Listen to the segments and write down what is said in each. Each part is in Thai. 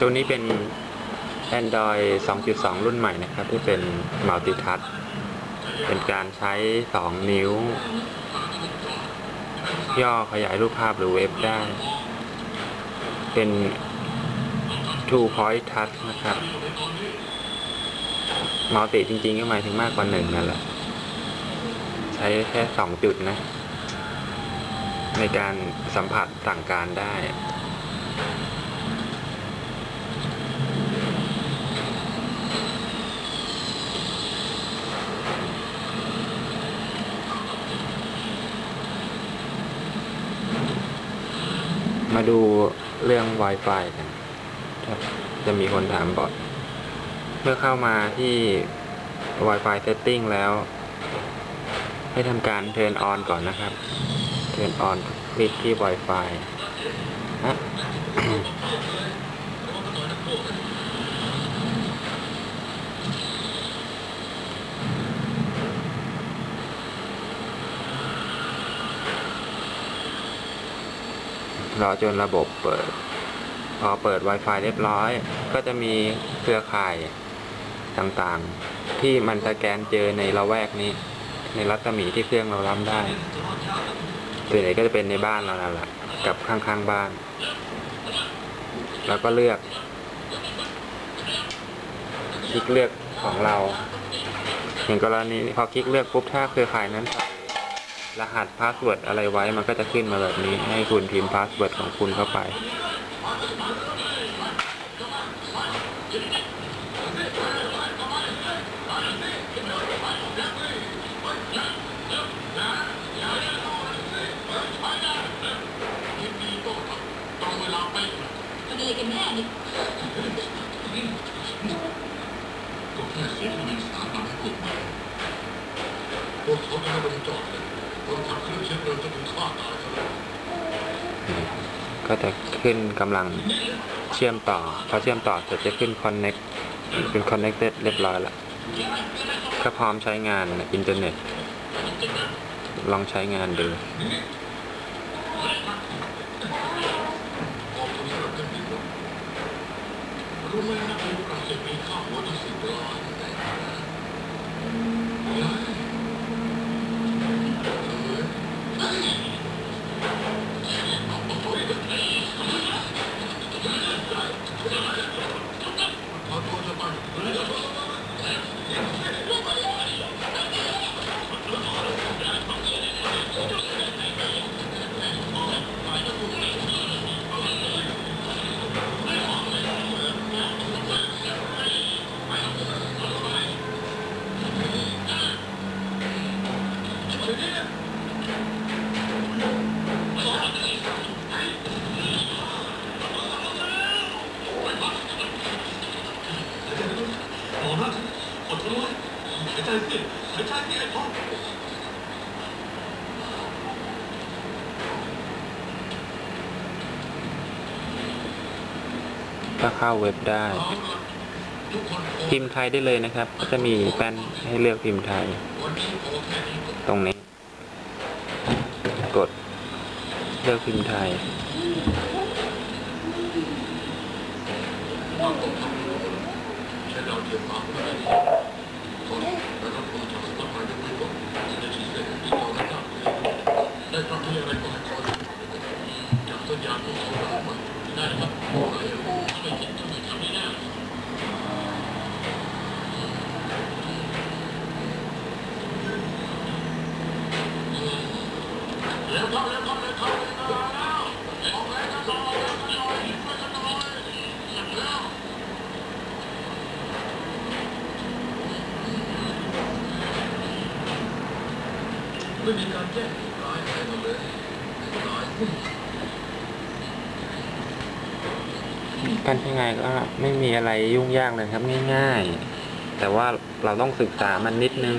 ตัวนี้เป็น Android 2.2 รุ่นใหม่นะครับ ที่เป็น Multi Touch เป็นการใช้ 2 นิ้ว ย่อขยายรูปภาพหรือเว็บได้ เป็น Two Point Touch นะครับมัลติจริงๆ ก็หมายถึงมากกว่าหนึ่งนั่นแหละ ใช้แค่สองจุดนะ ในการสัมผัสสั่งการได้ มาดูเรื่อง Wi-Fi กันครับจะมีคนถามบ่อยเมื่อเข้ามาที่ Wi-Fi setting แล้ว ให้ทำการ turn on ก่อนนะครับ turn on คลิกที่ Wi-Fi นะ รอจนระบบเปิด พอเปิด Wi-Fi เรียบร้อย ก็จะมีเครือข่ายต่างๆ ที่มันสแกนเจอในละแวกนี้ ในรัศมีที่เครื่องเรารับได้ส่วนใหญ่ก็จะเป็นในบ้านเรานั่นแหละกับข้างๆบ้าน แล้วก็เลือกคลิกเลือกของเราอย่างกรณีพอคลิกเลือกปุ๊บถ้าเครือข่ายนั้น รหัสพาสเวิร์ดอะไรไว้มันก็จะขึ้นมาแบบนี้ ให้คุณพิมพ์พาสเวิร์ดของคุณเข้าไปเป็นอะไรกันแน่นี่ก็แค่เสียที่มีสถาบันให้พวกมันพวกเขาไม่ได้บริจาคเลยคนขับเครื่องเชื้อเพลิงจะถูกฆ่าตายซะแล้ว ก็จะขึ้นกำลังเชื่อมต่อ พอเชื่อมต่อเสร็จจะขึ้น connect เป็น connected เรียบร้อยแล้วก็พร้อมใช้งานอินเทอร์เน็ต ลองใช้งานดูรู้ไหมนักบินฝรั่งเศสมีค่าหัวตั้งสิบล้านเฮ้ยเอ้ยขอตัวจะไป หมอนะอดทนไว้หายใจสิหายใจสิไอ้พ่อ ก็เข้าเว็บได้ พิมพ์ไทยได้เลยนะครับ ก็จะมีแป้นให้เลือกพิมพ์ไทยวันนี้พอแค่นี้ก่อนตรงนี้ กดเลือกพิมพ์ไทยบา ได้รับครับได้รับอก็ให้คอยจากต้นยางพวกเขาได้ไหมได้ครับได้ไม่คิดจะไม่ทำไม่ได้แล้วเข้าแล้วเข้าแล้วเข้าแล้วออกแล้วกันหน่อยออกแล้วกันหน่อยช่วยกันหน่อยหนักแล้วไม่มีการแจ้งเหตุร้ายอะไรมาเลยร้าย การใช้งานก็ไม่มีอะไรยุ่งยากเลยครับง่ายๆ แต่ว่าเราต้องศึกษามันนิดนึง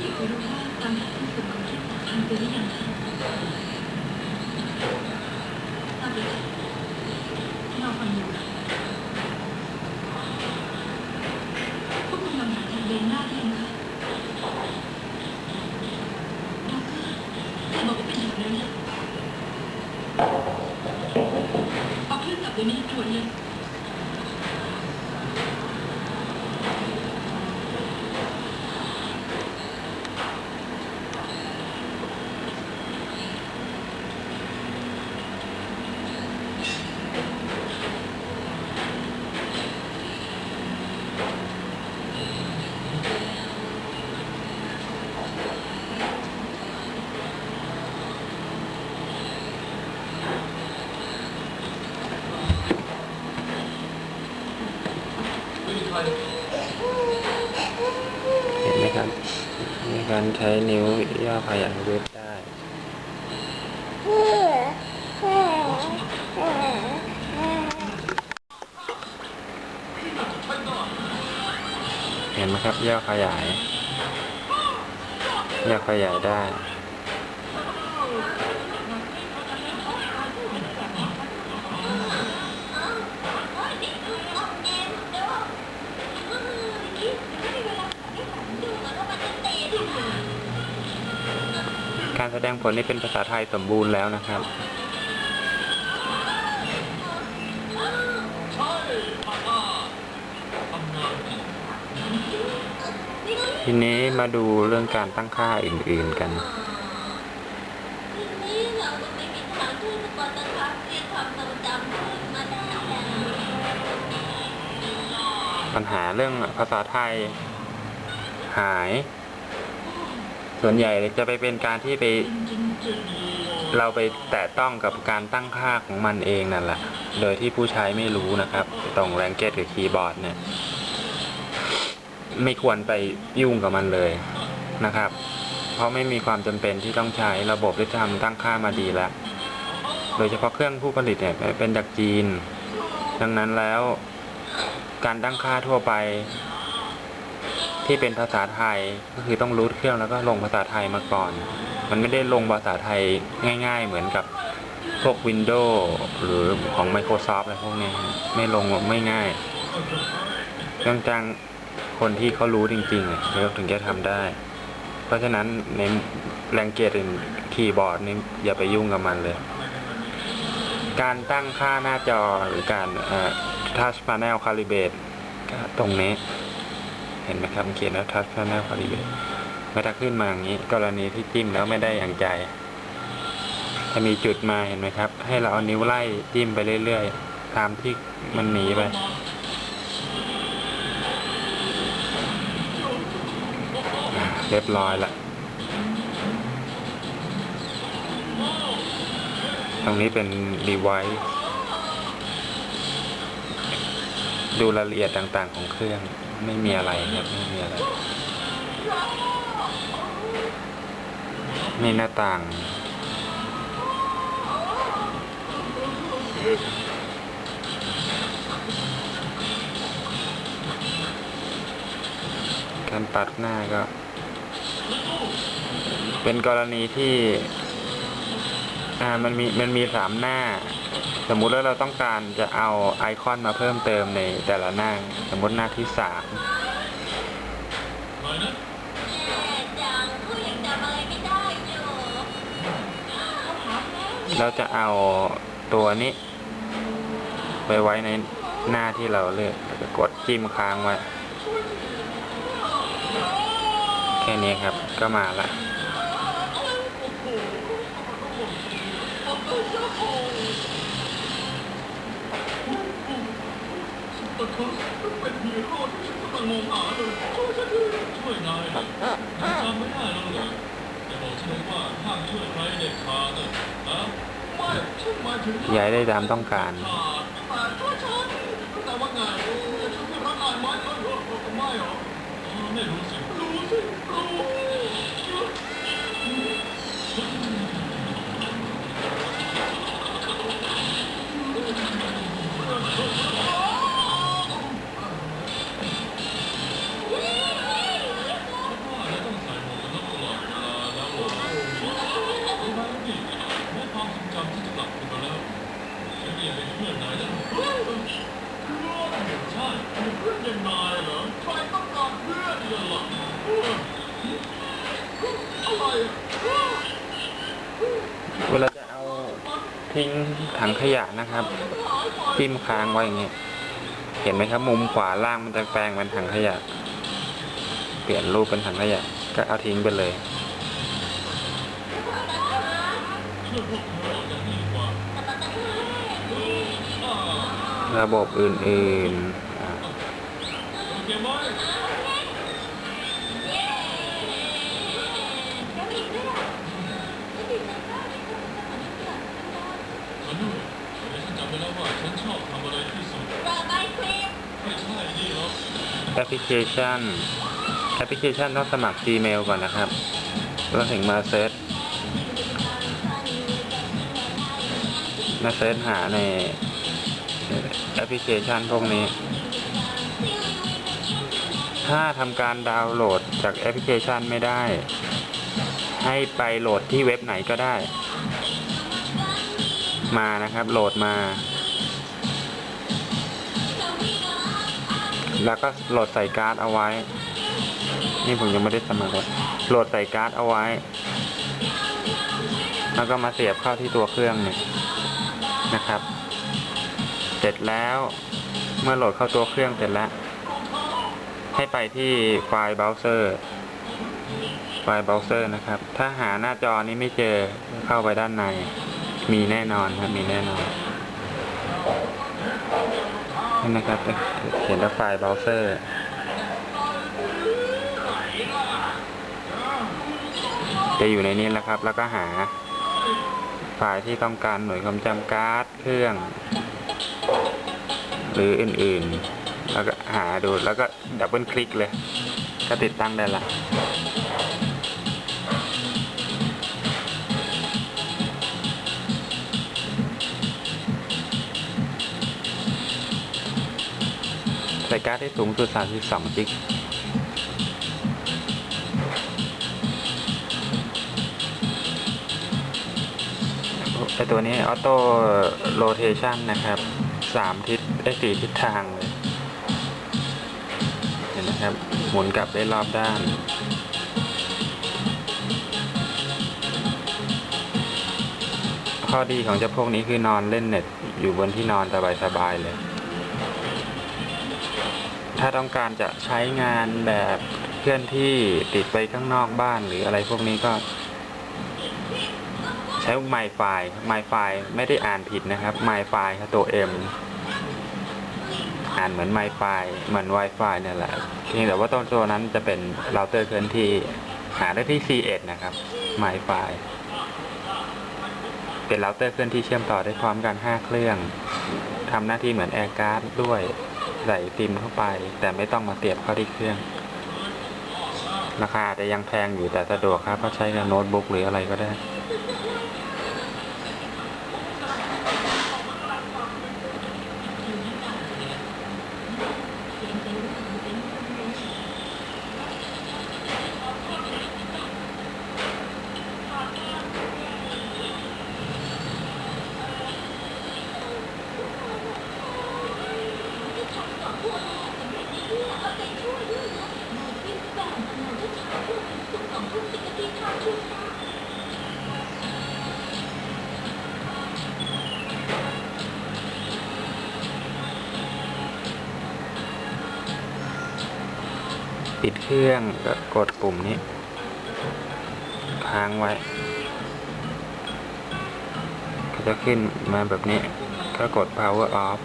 อยากรู้ว่าตามหาผู้สุดของที่ทำไปหรือยังคะทราบเลยค่ะเราฟังอยู่ค่ะพวกคุณลองหาทางเดินหน้าได้ยังคะด็อกเตอร์แต่บอกว่าเป็นแถวนั้นนะ ดี๋ยวนี้ด่วนเลย ไม่มีใคร เห็นไหมครับ มีการใช้นิ้วย่อขยายเว็บได้ เห็นไหมครับย่อขยายย่อขยายได้ การแสดงผลนี่เป็นภาษาไทยสมบูรณ์แล้วนะครับ ทีนี้มาดูเรื่องการตั้งค่าอื่น ๆกันปัญหาเรื่องภาษาไทยหาย ส่วนใหญ่จะไปเป็นการที่ไป เราไปแตะต้องกับการตั้งค่าของมันเองนั่นแหละ โดยที่ผู้ใช้ไม่รู้นะครับ ตรงแรงเกตกับคีย์บอร์ดเนี่ย ไม่ควรไปยุ่งกับมันเลยนะครับ เพราะไม่มีความจำเป็นที่ต้องใช้ระบบที่ทำตั้งค่ามาดีแล้ว โดยเฉพาะเครื่องผู้ผลิตเนี่ยเป็นจากจีน ดังนั้นแล้ว การตั้งค่าทั่วไป ที่เป็นภาษาไทยก็คือต้องรูทเครื่องแล้วก็ลงภาษาไทยมาก่อน มันไม่ได้ลงภาษาไทยง่าย ๆ เหมือนกับพวก Windows หรือของ Microsoft อะไรพวกนี้ไม่ลงไม่ง่ายต้องจ้างคนที่เขารู้จริงๆอะแล้วถึงจะทำได้ เพราะฉะนั้นในแรงเกียร์คีย์บอร์ดนี่อย่าไปยุ่งกับมันเลย การตั้งค่าหน้าจอหรือการเอ่อ touch panel calibrate ตรงนี้ เห็นไหมครับมันเขียนว่า touch panel calibrate มันจะขึ้นมาอย่างนี้ กรณีที่จิ้มแล้วไม่ได้อย่างใจจะมีจุดมาเห็นไหมครับ ให้เราเอานิ้วไล่จิ้มไปเรื่อยๆ ตามที่มันหนีไปเรียบร้อยละ ตรงนี้เป็น device ดูรายละเอียดต่างๆของเครื่อง ไม่มีอะไรครับไม่มีอะไรนี่หน้าต่าง การปัดหน้าก็ เป็นกรณีที่ อ่ามันมีมันมีสามหน้า สมมุติว่าเราต้องการจะเอาไอคอนมาเพิ่มเติมในแต่ละหน้า สมมติหน้าที่สามเราจะเอาตัวนี้ ไปไว้ในหน้าที่เราเลือกแล้วก็กดจิ้มค้างไว้ แค่นี้ครับก็มาละครั้งเป็นฮีโร่ที่ฉัน กำลังองหาเลยช่วยฉันด้วยช่วยนายนะจำไม่ได้แล้วเหรออย่บอกฉันว่าห้ามช่วยใครเด็ดขาดนะฮะไม่ฉันหมายถึงย้ายได้ตามต้องการ ขาด เวลาจะเอาทิ้งถังขยะนะครับทิ่มค้างไว้อย่างเงี้ยเห็นไหมครับ มุมขวาล่างมันจะแปลงเป็นถังขยะ เปลี่ยนรูปเป็นถังขยะ ก็เอาทิ้งไปเลย ระบบอื่นๆ แอปพลิเคชัน แอปพลิเคชันต้องสมัคร Gmail ก่อนนะครับเราถึงมาเซตมาเซตหาใน แอปพลิเคชันพวกนี้ ถ้าทำการดาวน์โหลดจากแอปพลิเคชันไม่ได้ ให้ไปโหลดที่เว็บไหนก็ได้ มานะครับโหลดมา แล้วก็โหลดใส่การ์ดเอาไว้ นี่ผมยังไม่ได้สมัครเลยโหลดใส่การ์ดเอาไว้ แล้วก็มาเสียบเข้าที่ตัวเครื่องเนี่ยนะครับ เสร็จแล้ว เมื่อโหลดเข้าตัวเครื่องเสร็จแล้ว ให้ไปที่ไฟล์เบราว์เซอร์ ไฟล์เบราว์เซอร์นะครับ ถ้าหาหน้าจอนี้ไม่เจอเข้าไปด้านใน มีแน่นอนครับ มีแน่นอนนี่นะครับเขียนว่าไฟล์เบราว์เซอร์จะอยู่ในนี้แหละครับ แล้วก็หาไฟล์ที่ต้องการหน่วยความจำการ์ดเครื่อง หรืออื่นๆ แล้วก็หาดูแล้วก็ดับเบิลคลิกเลย ก็ติดตั้งได้ละใส่การ์ดได้สูงสุด 32 จิกไอตัวนี้ออโต้โรเทชันนะครับสามทิศ ได้สี่ทิศทางเลยเห็นไหมครับ หมุนกลับได้รอบด้านข้อดีของเจ้าพวกนี้คือนอนเล่นเน็ตอยู่บนที่นอนสบายๆเลย ถ้าต้องการจะใช้งานแบบเคลื่อนที่ติดไปข้างนอกบ้านหรืออะไรพวกนี้ก็ ใช้ MyFi MyFi ไม่ได้อ่านผิดนะครับ MyFi ครับตัว M อ่านเหมือน MyFi เหมือน Wi-Fi เนี่ยแหละเพียงแต่ว่าต้นตัวนั้นจะเป็นเราเตอร์เคลื่อนที่หาได้ที่ C1 นะครับ MyFi เป็นเราเตอร์เคลื่อนที่เชื่อมต่อได้พร้อมกัน 5 เครื่องทำหน้าที่เหมือนแอร์การ์ดด้วยใส่ซิมเข้าไป แต่ไม่ต้องมาเสียบเข้าที่เครื่อง ราคาอาจจะยังแพงอยู่แต่สะดวกครับเพราใช้กับโน้ตบุ๊กหรืออะไรก็ได้ ปิดเครื่องก็กดปุ่มนี้ค้างไว้ก็จะขึ้นมาแบบนี้ก็กด power off